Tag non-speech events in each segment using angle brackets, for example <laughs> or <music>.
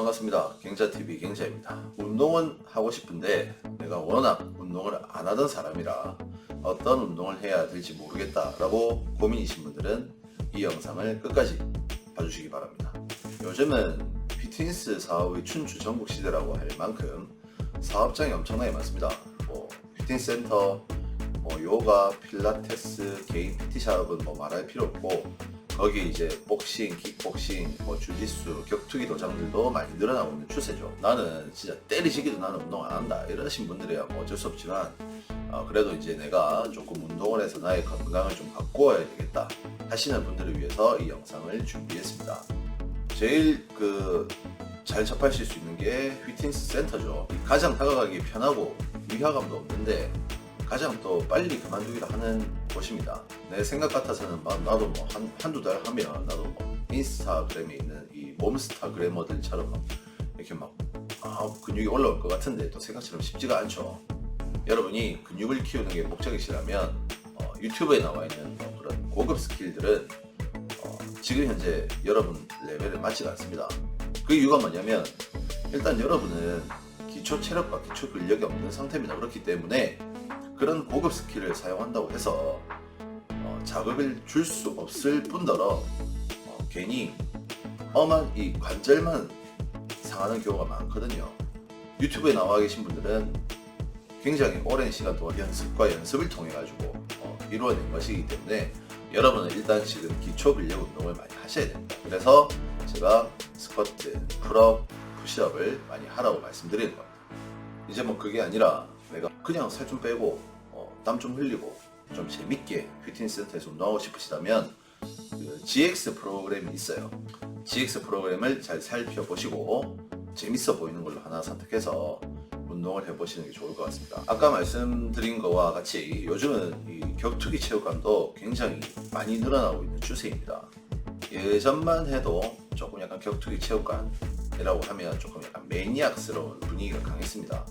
반갑습니다. 갱자TV 갱자입니다. 운동은 하고 싶은데 내가 워낙 운동을 안 하던 사람이라 어떤 운동을 해야 될지 모르겠다라고 고민이신 분들은 이 영상을 끝까지 봐주시기 바랍니다. 요즘은 피트니스 사업의 춘추 전국 시대라고 할 만큼 사업장이 엄청나게 많습니다. 뭐 피트니스 센터, 뭐 요가, 필라테스, 개인 PT샵은 뭐 말할 필요 없고 거기 이제 복싱, 킥복싱, 뭐 주짓수, 격투기 도장들도 많이 늘어나고 있는 추세죠. 나는 진짜 때리시기도 나는 운동 안 한다 이러신 분들이야 뭐 어쩔 수 없지만 어, 그래도 이제 내가 조금 운동을 해서 나의 건강을 좀 바꿔야 되겠다 하시는 분들을 위해서 이 영상을 준비했습니다. 제일 그 잘 접하실 수 있는 게 피트니스 센터죠. 가장 다가가기 편하고 위화감도 없는데 가장 또 빨리 그만두기로 하는 곳입니다. 내 생각 같아서는 막 나도 뭐 한, 한두 달 하면 나도 뭐 인스타그램에 있는 이 몬스타그래머들처럼 막 이렇게 막 아, 근육이 올라올 것 같은데 또 생각처럼 쉽지가 않죠. 여러분이 근육을 키우는 게 목적이시라면 어, 유튜브에 나와 있는 뭐 그런 고급 스킬들은 어, 지금 현재 여러분 레벨에 맞지가 않습니다. 그 이유가 뭐냐면 일단 여러분은 기초 체력과 기초 근력이 없는 상태입니다. 그렇기 때문에 그런 고급 스킬을 사용한다고 해서 어, 자극을 줄 수 없을 뿐더러 어, 괜히 엄한 이 관절만 상하는 경우가 많거든요. 유튜브에 나와 계신 분들은 굉장히 오랜 시간 동안 연습과 연습을 통해 가지고 어, 이루어낸 것이기 때문에 여러분은 일단 지금 기초 근력 운동을 많이 하셔야 됩니다. 그래서 제가 스쿼트, 풀업, 푸시업을 많이 하라고 말씀드리는 겁니다. 이제 뭐 그게 아니라 내가 그냥 살 좀 빼고 어, 땀 좀 흘리고 좀 재밌게 피트니스 센터에서 운동하고 싶으시다면 그 GX 프로그램이 있어요. GX 프로그램을 잘 살펴보시고 재밌어 보이는 걸로 하나 선택해서 운동을 해보시는 게 좋을 것 같습니다. 아까 말씀드린 거와 같이 요즘은 이 격투기 체육관도 굉장히 많이 늘어나고 있는 추세입니다. 예전만 해도 조금 약간 격투기 체육관이라고 하면 조금 약간 매니악스러운 분위기가 강했습니다.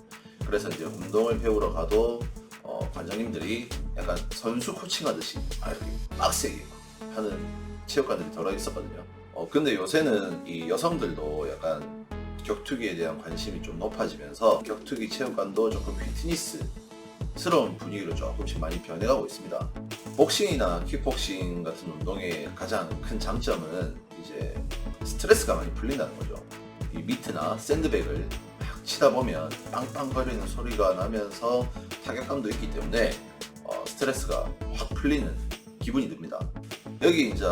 그래서 이제 운동을 배우러 가도 어, 관장님들이 약간 선수 코칭하듯이 막 이렇게 빡세게 하는 체육관들이 덜어 있었거든요. 어, 근데 요새는 이 여성들도 약간 격투기에 대한 관심이 좀 높아지면서 격투기 체육관도 조금 피트니스 스러운 분위기로 조금씩 많이 변해가고 있습니다. 복싱이나 킥복싱 같은 운동의 가장 큰 장점은 이제 스트레스가 많이 풀린다는 거죠. 이 미트나 샌드백을 막 치다 보면 빵빵거리는 소리가 나면서 타격감도 있기 때문에 어, 스트레스가 확 풀리는 기분이 듭니다. 여기 이제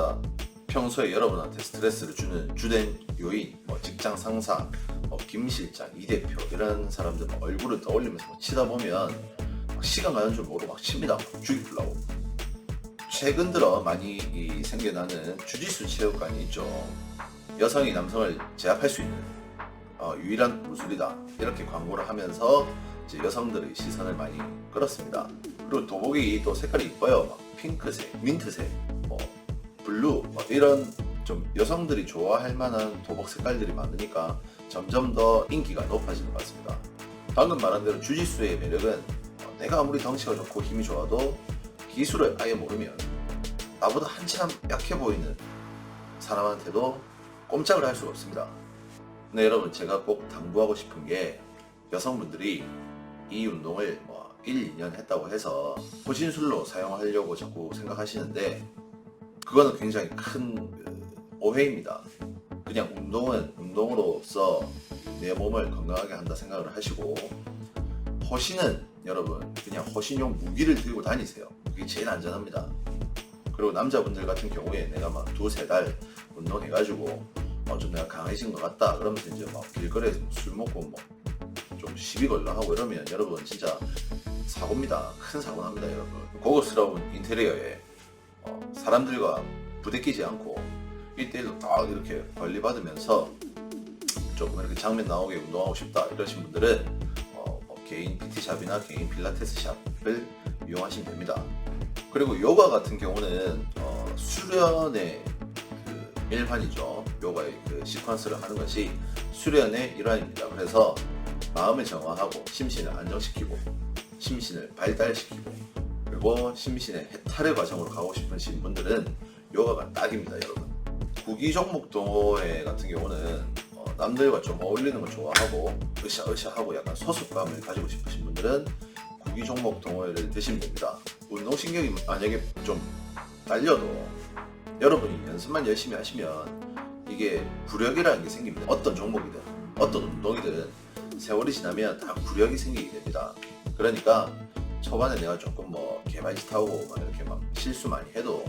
평소에 여러분한테 스트레스를 주는 주된 요인, 뭐 직장 상사, 뭐 김 실장, 이 대표 이런 사람들 막 얼굴을 떠올리면서 막 치다 보면 막 시간 가는 줄 모르고 막 칩니다. 막 죽이 풀라고. 최근 들어 많이 이 생겨나는 주짓수 체육관이 있죠. 여성이 남성을 제압할 수 있는 어, 유일한 무술이다 이렇게 광고를 하면서 여성들의 시선을 많이 끌었습니다. 그리고 도복이 또 색깔이 이뻐요. 막 핑크색, 민트색, 뭐 블루 뭐 이런 좀 여성들이 좋아할 만한 도복 색깔들이 많으니까 점점 더 인기가 높아지는 것 같습니다. 방금 말한 대로 주짓수의 매력은 어, 내가 아무리 덩치가 좋고 힘이 좋아도 기술을 아예 모르면 나보다 한참 약해 보이는 사람한테도 꼼짝을 할 수가 없습니다. 근데 여러분 제가 꼭 당부하고 싶은 게 여성분들이 이 운동을 뭐 1, 2년 했다고 해서 호신술로 사용하려고 자꾸 생각하시는데 그거는 굉장히 큰 그, 오해입니다. 그냥 운동은 운동으로서 내 몸을 건강하게 한다 생각을 하시고 허신은 여러분 그냥 허신용 무기를 들고 다니세요. 그게 제일 안전합니다. 그리고 남자분들 같은 경우에 내가 막 두세 달 운동해가지고 어, 좀 내가 강해진 것 같다 그러면서 이제 막 길거리에서 술 먹고 뭐좀 시비 걸러 하고 이러면 여러분 진짜 사고입니다. 큰 사고 납니다 여러분. 고급스러운 인테리어에 어, 사람들과 부대끼지 않고 1대1로 딱 이렇게 관리받으면서 조금 이렇게 장면 나오게 운동하고 싶다 이러신 분들은 어, 뭐 개인 PT샵이나 개인 필라테스 샵을 이용하시면 됩니다. 그리고 요가 같은 경우는 어, 수련의 그 일환이죠. 요가의 그 시퀀스를 하는 것이 수련의 일환입니다. 그래서 마음을 정화하고 심신을 안정시키고 심신을 발달시키고 그리고 심신의 해탈의 과정으로 가고 싶으신 분들은 요가가 딱입니다, 여러분. 구기 종목 동호회 같은 경우는 어, 남들과 좀 어울리는 걸 좋아하고 으쌰으쌰하고 약간 소속감을 가지고 싶으신 분들은 구기 종목 동호회를 드시면 됩니다. 운동신경이 만약에 좀 딸려도 여러분이 연습만 열심히 하시면 이게 구력이라는 게 생깁니다. 어떤 종목이든 어떤 운동이든 세월이 지나면 다 구력이 생기게 됩니다. 그러니까 초반에 내가 조금 뭐 개발짓 하고 막 이렇게 막 실수 많이 해도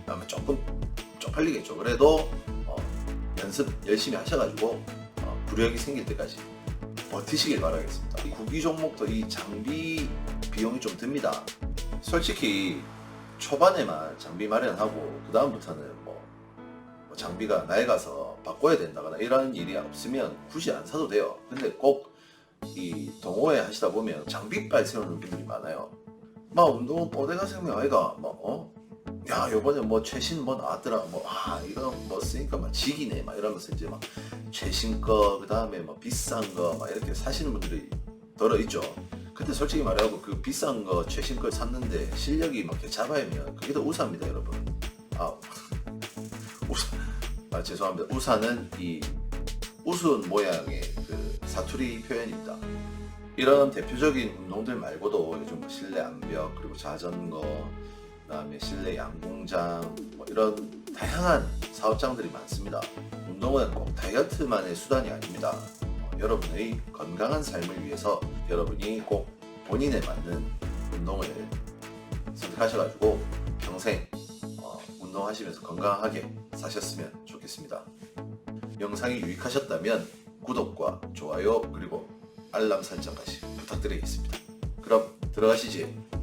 그다음에 조금 쪽팔리겠죠. 그래도 어, 연습 열심히 하셔가지고 어, 구력이 생길 때까지 버티시길 바라겠습니다. 이 구기 종목도 이 장비 비용이 좀 듭니다. 솔직히 초반에만 장비 마련하고 그 다음부터는 장비가 낡아서 바꿔야 된다거나 이런 일이 없으면 굳이 안 사도 돼요. 근데 꼭 이 동호회 하시다 보면 장비빨 세우는 분들이 많아요. 막 운동은 뽀대가 생명 아이가 뭐 어? 야 요번에 뭐 최신 뭐 나왔더라 뭐아 이거 뭐 쓰니까 막 지기네 막 이러면서 이제 막 최신 거 그다음에 뭐 비싼 거 막 이렇게 사시는 분들이 더러 있죠. 근데 솔직히 말하고 그 비싼 거 최신 걸 샀는데 실력이 막 잡아야면 그게 더 우사입니다 여러분. 아 <laughs> 우사 아 죄송합니다. 우사는 이 우순 모양의 그 사투리 표현입니다. 이런 대표적인 운동들 말고도 요즘 뭐 실내 암벽 그리고 자전거 그다음에 실내 양궁장 뭐 이런 다양한 사업장들이 많습니다. 운동은 꼭 다이어트만의 수단이 아닙니다. 어, 여러분의 건강한 삶을 위해서 여러분이 꼭 본인에 맞는 운동을 선택하셔가지고 평생 어, 운동하시면서 건강하게 사셨으면 좋겠습니다. 영상이 유익하셨다면 구독과 좋아요 그리고 알람 설정까지 부탁드리겠습니다. 그럼 들어가시지.